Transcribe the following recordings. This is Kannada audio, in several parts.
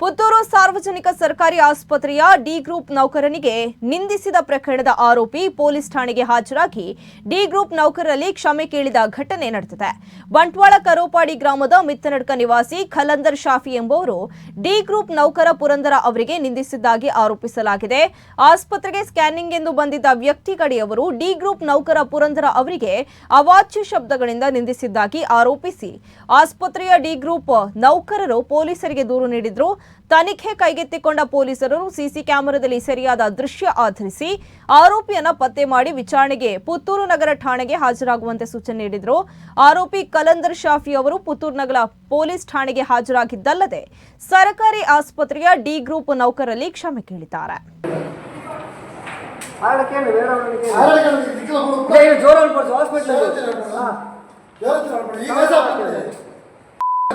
ಪುತ್ತೂರು ಸಾರ್ವಜನಿಕ ಸರ್ಕಾರಿ ಆಸ್ಪತ್ರೆಯ ಡಿ ಗ್ರೂಪ್ ನೌಕರನಿಗೆ ನಿಂದಿಸಿದ ಪ್ರಕರಣದ ಆರೋಪಿ ಪೊಲೀಸ್ ಠಾಣೆಗೆ ಹಾಜರಾಗಿ ಡಿ ಗ್ರೂಪ್ ನೌಕರರಲ್ಲಿ ಕ್ಷಮೆ ಕೇಳಿದ ಘಟನೆ ನಡೆದಿದೆ. ಬಂಟ್ವಾಳ ಕರೋಪಾಡಿ ಗ್ರಾಮದ ಮಿತ್ತನಡ್ಕ ನಿವಾಸಿ ಖಲಂದರ್ ಶಾಫಿ ಎಂಬುವರು ಡಿ ಗ್ರೂಪ್ ನೌಕರ ಪುರಂದರ ಅವರಿಗೆ ನಿಂದಿಸಿದ್ದಾಗಿ ಆರೋಪಿಸಲಾಗಿದೆ. ಆಸ್ಪತ್ರೆಗೆ ಸ್ಕ್ಯಾನಿಂಗ್ ಎಂದು ಬಂದಿದ್ದ ವ್ಯಕ್ತಿ ಕಡೆಯವರು ಡಿ ಗ್ರೂಪ್ ನೌಕರ ಪುರಂದರ ಅವರಿಗೆ ಅವಾಚ್ಯ ಶಬ್ದಗಳಿಂದ ನಿಂದಿಸಿದ್ದಾಗಿ ಆರೋಪಿಸಿ ಆಸ್ಪತ್ರೆಯ ಡಿ ಗ್ರೂಪ್ ನೌಕರರು ಪೊಲೀಸರಿಗೆ ದೂರು ನೀಡಿದ್ರು. ತನಿಖೆ ಕೈಗೆತ್ತಿಕೊಂಡ ಪೊಲೀಸರು ಸಿಸಿ ಕ್ಯಾಮೆರಾದಲ್ಲಿ ಸರಿಯಾದ ದೃಶ್ಯ ಆಧರಿಸಿ ಆರೋಪಿಯನ್ನ ಪತ್ತೆ ಮಾಡಿ ವಿಚಾರಣೆಗೆ ಪುತ್ತೂರು ನಗರ ಠಾಣೆಗೆ ಹಾಜರಾಗುವಂತೆ ಸೂಚನೆ ನೀಡಿದರು. ಆರೋಪಿ ಕಲಂದರ್ ಶಾಫಿ ಅವರು ಪುತ್ತೂರು ನಗರ ಪೊಲೀಸ್ ಠಾಣೆಗೆ ಹಾಜರಾಗಿದ್ದಲ್ಲದೆ ಸರ್ಕಾರಿ ಆಸ್ಪತ್ರೆಯ ಡಿ ಗ್ರೂಪ್ ನೌಕರಲ್ಲಿ ಕ್ಷಮೆ ಕೇಳಿದ್ದಾರೆ. ಜೋರಾಗಿ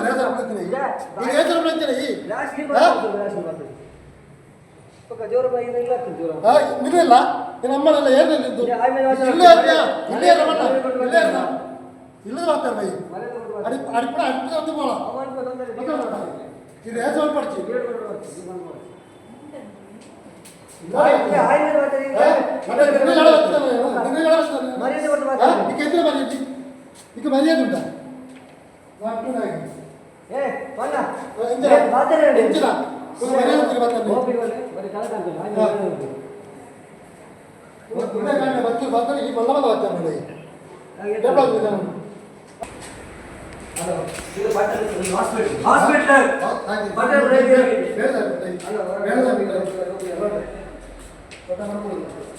ದೇವಸ್ಥಾನ ಬಿಡು. ಈಗ ಹೆಸರು ಬಿಡ್ತೀನಿ. ಹೆಸರು ಬಿಡ್ತೀನಿ. ಈಗ ಹೆಸರು ಬಿಡ್ತೀನಿ. ಜಾಸ್ತಿ ಹಾ? ಬರ್ತದೆ, ಜಾಸ್ತಿ ಬರ್ತದೆ. ಪಕ್ಕ ಜೋರು ಬಾ, ಇಲ್ಲ, ಇಲ್ಲ ಆಗ್ತದೆ ಜೋರು. ಹಾ, ನಿನ್ನ ಅಮ್ಮನೆಲ್ಲ ಏನಿಲ್ಲ ಇದ್ದು. ಇಲ್ಲ, ವಾಸ ಇಲ್ಲೇ? ಮನೆ ಇಲ್ಲೇ ಬೈ. ಅಡಿ ಅಡಿಪಡ ಅಡಿಪಡ ಅಂತ ಬಂದರೆ ಇದು ಹೆಸರು ಮರ್ಯಾದೆ ಉಂಟಾ?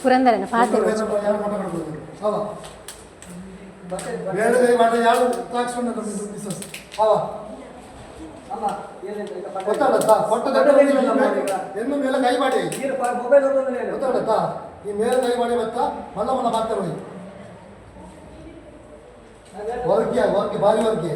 ಪುರಂದರನ ಪಾತೆ ಬಟ್ಟೆ ಬೇರೆ ಮಾಡಿ ಯಾರು ತಾಕ್ಸ್ಕೊಂಡು business. ಅವ ಅಮ್ಮ, ಏನಿಲ್ಲ, ಈಗ ಬಟ್ಟೆ- ಗೊತ್ತಾಗತ್ತಾ? ಕೊಟ್ಟ ಬಟ್ಟೆ ಬೇಕಿಲ್ಲ ನಮ್ಮ ಈಗ. ಎನ್ನು ಮೇಲೆ ಕೈ ಮಾಡಿ. ಗೊತ್ತಾಗತ್ತಾ? ಈ ಮೇಲೆ ಕೈ ಮಾಡಿ ಮತ್ತ ಮಲ್ಲ ಮಲ್ಲ ನೋಡಿ. ಅದೇ- ವರ್ಗಿಯ ವರ್ಗಿ ಭಾರಿ ವರ್ಗಿ.